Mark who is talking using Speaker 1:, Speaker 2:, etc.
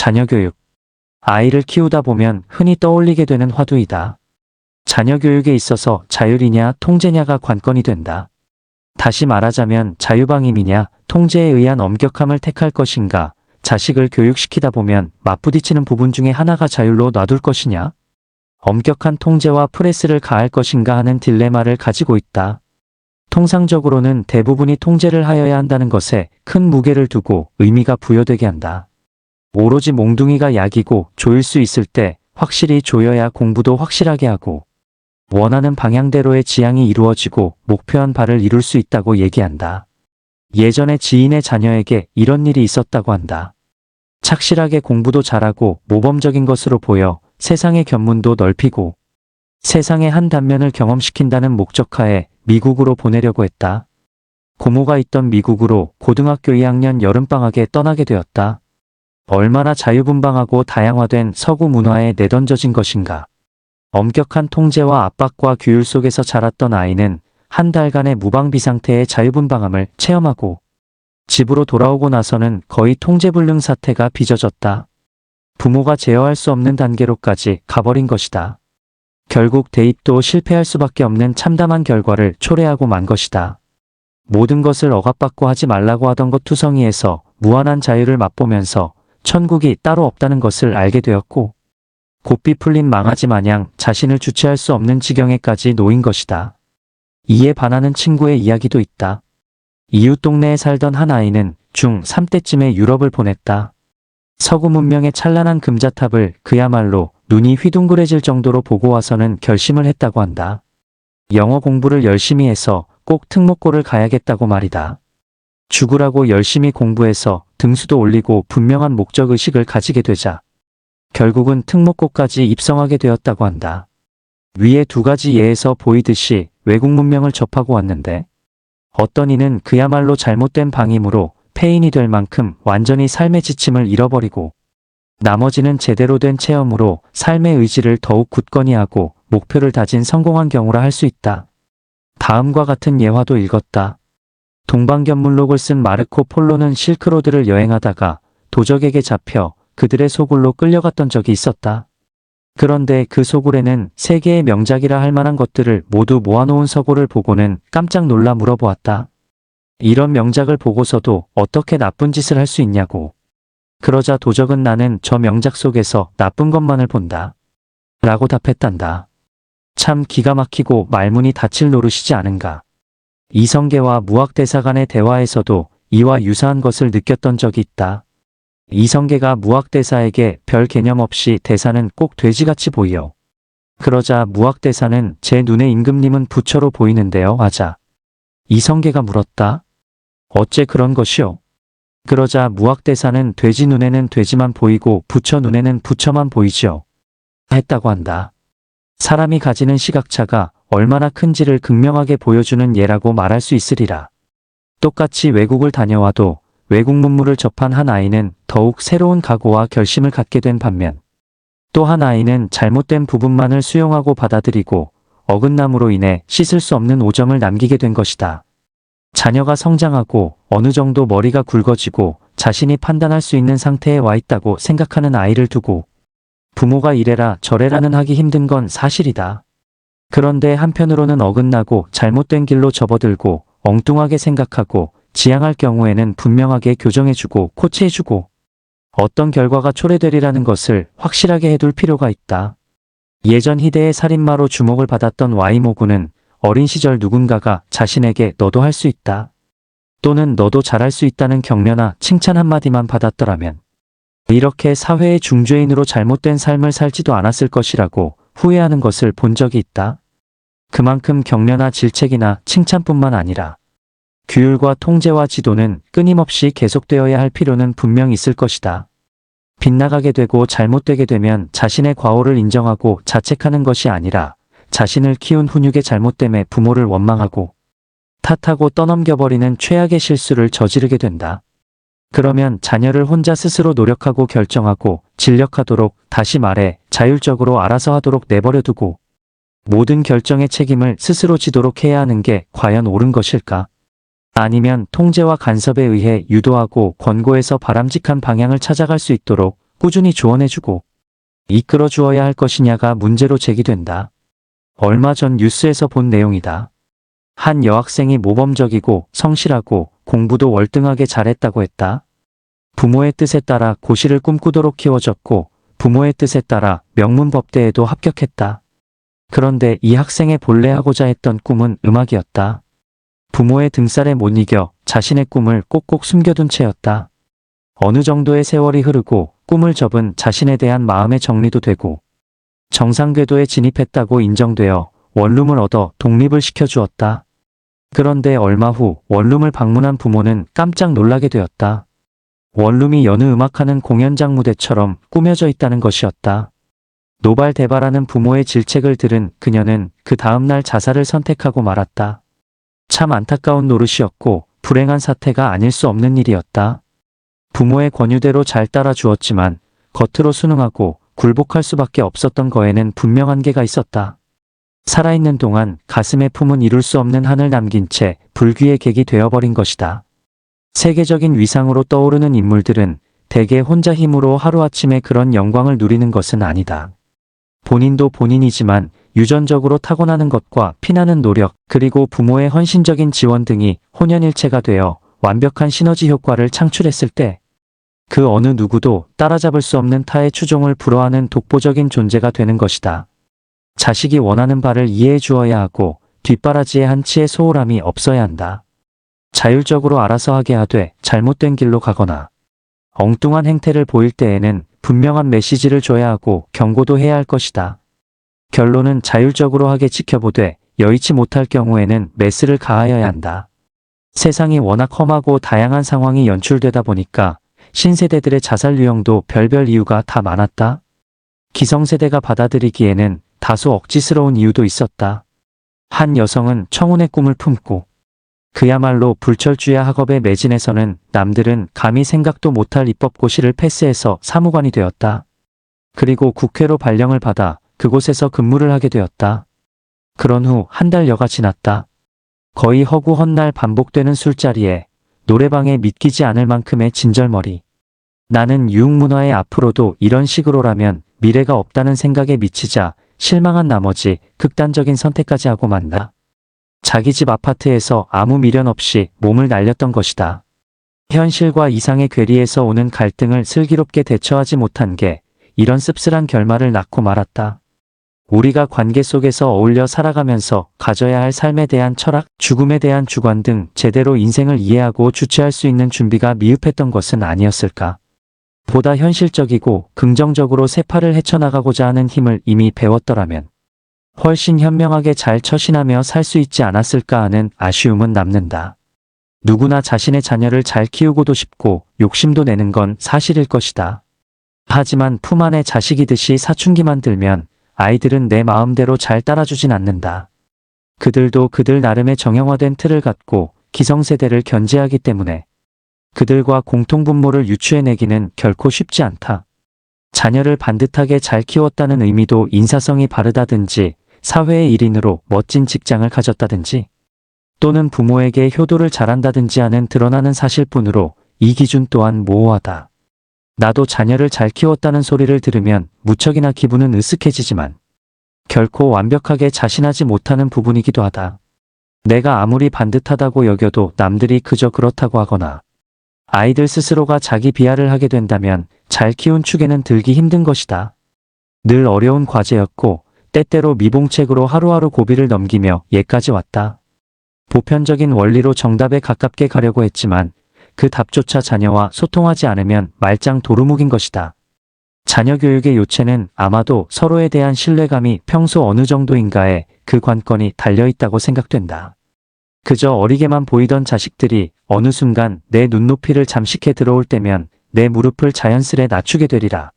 Speaker 1: 자녀 교육. 아이를 키우다 보면 흔히 떠올리게 되는 화두이다. 자녀 교육에 있어서 자율이냐 통제냐가 관건이 된다. 다시 말하자면 자유방임이냐 통제에 의한 엄격함을 택할 것인가 자식을 교육시키다 보면 맞부딪히는 부분 중에 하나가 자율로 놔둘 것이냐 엄격한 통제와 프레스를 가할 것인가 하는 딜레마를 가지고 있다. 통상적으로는 대부분이 통제를 하여야 한다는 것에 큰 무게를 두고 의미가 부여되게 한다. 오로지 몽둥이가 약이고 조일 수 있을 때 확실히 조여야 공부도 확실하게 하고 원하는 방향대로의 지향이 이루어지고 목표한 바를 이룰 수 있다고 얘기한다. 예전에 지인의 자녀에게 이런 일이 있었다고 한다. 착실하게 공부도 잘하고 모범적인 것으로 보여 세상의 견문도 넓히고 세상의 한 단면을 경험시킨다는 목적하에 미국으로 보내려고 했다. 고모가 있던 미국으로 고등학교 2학년 여름방학에 떠나게 되었다. 얼마나 자유분방하고 다양화된 서구 문화에 내던져진 것인가. 엄격한 통제와 압박과 규율 속에서 자랐던 아이는 한 달간의 무방비 상태의 자유분방함을 체험하고 집으로 돌아오고 나서는 거의 통제불능 사태가 빚어졌다. 부모가 제어할 수 없는 단계로까지 가버린 것이다. 결국 대입도 실패할 수밖에 없는 참담한 결과를 초래하고 만 것이다. 모든 것을 억압받고 하지 말라고 하던 것 투성이에서 무한한 자유를 맛보면서 천국이 따로 없다는 것을 알게 되었고 곱비 풀린 망아지 마냥 자신을 주체할 수 없는 지경에까지 놓인 것이다. 이에 반하는 친구의 이야기도 있다. 이웃 동네에 살던 한 아이는 중3 때쯤에 유럽을 보냈다. 서구 문명의 찬란한 금자탑을 그야말로 눈이 휘둥그레질 정도로 보고 와서는 결심을 했다고 한다. 영어 공부를 열심히 해서 꼭 특목고를 가야겠다고 말이다. 죽으라고 열심히 공부해서 등수도 올리고 분명한 목적의식을 가지게 되자 결국은 특목고까지 입성하게 되었다고 한다. 위에 두 가지 예에서 보이듯이 외국 문명을 접하고 왔는데 어떤 이는 그야말로 잘못된 방임으로 폐인이 될 만큼 완전히 삶의 지침을 잃어버리고 나머지는 제대로 된 체험으로 삶의 의지를 더욱 굳건히 하고 목표를 다진 성공한 경우라 할 수 있다. 다음과 같은 예화도 읽었다. 동방견문록을 쓴 마르코 폴로는 실크로드를 여행하다가 도적에게 잡혀 그들의 소굴로 끌려갔던 적이 있었다. 그런데 그 소굴에는 세계의 명작이라 할 만한 것들을 모두 모아놓은 서고를 보고는 깜짝 놀라 물어보았다. 이런 명작을 보고서도 어떻게 나쁜 짓을 할 수 있냐고. 그러자 도적은 나는 저 명작 속에서 나쁜 것만을 본다. 라고 답했단다. 참 기가 막히고 말문이 닫힐 노릇이지 않은가. 이성계와 무학대사 간의 대화에서도 이와 유사한 것을 느꼈던 적이 있다. 이성계가 무학대사에게 별 개념 없이 대사는 꼭 돼지같이 보여. 그러자 무학대사는 제 눈에 임금님은 부처로 보이는데요 하자. 이성계가 물었다. 어째 그런 것이오? 그러자 무학대사는 돼지 눈에는 돼지만 보이고 부처 눈에는 부처만 보이지요. 했다고 한다. 사람이 가지는 시각차가 얼마나 큰지를 극명하게 보여주는 예라고 말할 수 있으리라. 똑같이 외국을 다녀와도 외국 문물을 접한 한 아이는 더욱 새로운 각오와 결심을 갖게 된 반면 또 한 아이는 잘못된 부분만을 수용하고 받아들이고 어긋남으로 인해 씻을 수 없는 오점을 남기게 된 것이다. 자녀가 성장하고 어느 정도 머리가 굵어지고 자신이 판단할 수 있는 상태에 와 있다고 생각하는 아이를 두고 부모가 이래라 저래라는 하기 힘든 건 사실이다. 그런데 한편으로는 어긋나고 잘못된 길로 접어들고 엉뚱하게 생각하고 지향할 경우에는 분명하게 교정해주고 코치해주고 어떤 결과가 초래되리라는 것을 확실하게 해둘 필요가 있다. 예전 희대의 살인마로 주목을 받았던 와이모구는 어린 시절 누군가가 자신에게 너도 할 수 있다. 또는 너도 잘할 수 있다는 격려나 칭찬 한마디만 받았더라면 이렇게 사회의 중죄인으로 잘못된 삶을 살지도 않았을 것이라고 후회하는 것을 본 적이 있다. 그만큼 격려나 질책이나 칭찬뿐만 아니라 규율과 통제와 지도는 끊임없이 계속되어야 할 필요는 분명 있을 것이다. 빗나가게 되고 잘못되게 되면 자신의 과오를 인정하고 자책하는 것이 아니라 자신을 키운 훈육의 잘못됨에 부모를 원망하고 탓하고 떠넘겨버리는 최악의 실수를 저지르게 된다. 그러면 자녀를 혼자 스스로 노력하고 결정하고 진력하도록 다시 말해 자율적으로 알아서 하도록 내버려 두고 모든 결정의 책임을 스스로 지도록 해야 하는 게 과연 옳은 것일까? 아니면 통제와 간섭에 의해 유도하고 권고해서 바람직한 방향을 찾아갈 수 있도록 꾸준히 조언해주고 이끌어 주어야 할 것이냐가 문제로 제기된다. 얼마 전 뉴스에서 본 내용이다. 한 여학생이 모범적이고 성실하고 공부도 월등하게 잘했다고 했다. 부모의 뜻에 따라 고시를 꿈꾸도록 키워졌고 부모의 뜻에 따라 명문법대에도 합격했다. 그런데 이 학생의 본래 하고자 했던 꿈은 음악이었다. 부모의 등살에 못 이겨 자신의 꿈을 꼭꼭 숨겨둔 채였다. 어느 정도의 세월이 흐르고 꿈을 접은 자신에 대한 마음의 정리도 되고 정상궤도에 진입했다고 인정되어 원룸을 얻어 독립을 시켜주었다. 그런데 얼마 후 원룸을 방문한 부모는 깜짝 놀라게 되었다. 원룸이 여느 음악하는 공연장 무대처럼 꾸며져 있다는 것이었다. 노발대발하는 부모의 질책을 들은 그녀는 그 다음날 자살을 선택하고 말았다. 참 안타까운 노릇이었고 불행한 사태가 아닐 수 없는 일이었다. 부모의 권유대로 잘 따라 주었지만 겉으로 순응하고 굴복할 수밖에 없었던 거에는 분명 한계가 있었다. 살아있는 동안 가슴에 품은 이룰 수 없는 한을 남긴 채 불귀의 객이 되어버린 것이다. 세계적인 위상으로 떠오르는 인물들은 대개 혼자 힘으로 하루아침에 그런 영광을 누리는 것은 아니다. 본인도 본인이지만 유전적으로 타고나는 것과 피나는 노력, 그리고 부모의 헌신적인 지원 등이 혼연일체가 되어 완벽한 시너지 효과를 창출했을 때, 그 어느 누구도 따라잡을 수 없는 타의 추종을 불허하는 독보적인 존재가 되는 것이다. 자식이 원하는 바를 이해해 주어야 하고 뒷바라지에 한치의 소홀함이 없어야 한다. 자율적으로 알아서 하게 하되 잘못된 길로 가거나 엉뚱한 행태를 보일 때에는 분명한 메시지를 줘야 하고 경고도 해야 할 것이다. 결론은 자율적으로 하게 지켜보되 여의치 못할 경우에는 메스를 가하여야 한다. 세상이 워낙 험하고 다양한 상황이 연출되다 보니까 신세대들의 자살 유형도 별별 이유가 다 많았다. 기성세대가 받아들이기에는 다소 억지스러운 이유도 있었다. 한 여성은 청혼의 꿈을 품고 그야말로 불철주야 학업에 매진해서는 남들은 감히 생각도 못할 입법고시를 패스해서 사무관이 되었다. 그리고 국회로 발령을 받아 그곳에서 근무를 하게 되었다. 그런 후 한 달여가 지났다. 거의 허구 헛날 반복되는 술자리에 노래방에 믿기지 않을 만큼의 진절머리. 나는 유흥문화의 앞으로도 이런 식으로라면 미래가 없다는 생각에 미치자 실망한 나머지 극단적인 선택까지 하고 만다. 자기 집 아파트에서 아무 미련 없이 몸을 날렸던 것이다. 현실과 이상의 괴리에서 오는 갈등을 슬기롭게 대처하지 못한 게 이런 씁쓸한 결말을 낳고 말았다. 우리가 관계 속에서 어울려 살아가면서 가져야 할 삶에 대한 철학, 죽음에 대한 주관 등 제대로 인생을 이해하고 주체할 수 있는 준비가 미흡했던 것은 아니었을까. 보다 현실적이고 긍정적으로 세파를 헤쳐나가고자 하는 힘을 이미 배웠더라면 훨씬 현명하게 잘 처신하며 살 수 있지 않았을까 하는 아쉬움은 남는다. 누구나 자신의 자녀를 잘 키우고도 싶고 욕심도 내는 건 사실일 것이다. 하지만 품 안에 자식이듯이 사춘기만 들면 아이들은 내 마음대로 잘 따라주진 않는다. 그들도 그들 나름의 정형화된 틀을 갖고 기성세대를 견제하기 때문에 그들과 공통분모를 유추해내기는 결코 쉽지 않다. 자녀를 반듯하게 잘 키웠다는 의미도 인사성이 바르다든지 사회의 일인으로 멋진 직장을 가졌다든지 또는 부모에게 효도를 잘한다든지 하는 드러나는 사실뿐으로 이 기준 또한 모호하다. 나도 자녀를 잘 키웠다는 소리를 들으면 무척이나 기분은 으쓱해지지만 결코 완벽하게 자신하지 못하는 부분이기도 하다. 내가 아무리 반듯하다고 여겨도 남들이 그저 그렇다고 하거나 아이들 스스로가 자기 비하를 하게 된다면 잘 키운 축에는 들기 힘든 것이다. 늘 어려운 과제였고 때때로 미봉책으로 하루하루 고비를 넘기며 예까지 왔다. 보편적인 원리로 정답에 가깝게 가려고 했지만 그 답조차 자녀와 소통하지 않으면 말짱 도루묵인 것이다. 자녀 교육의 요체는 아마도 서로에 대한 신뢰감이 평소 어느 정도인가에 그 관건이 달려있다고 생각된다. 그저 어리게만 보이던 자식들이 어느 순간 내 눈높이를 잠식해 들어올 때면 내 무릎을 자연스레 낮추게 되리라.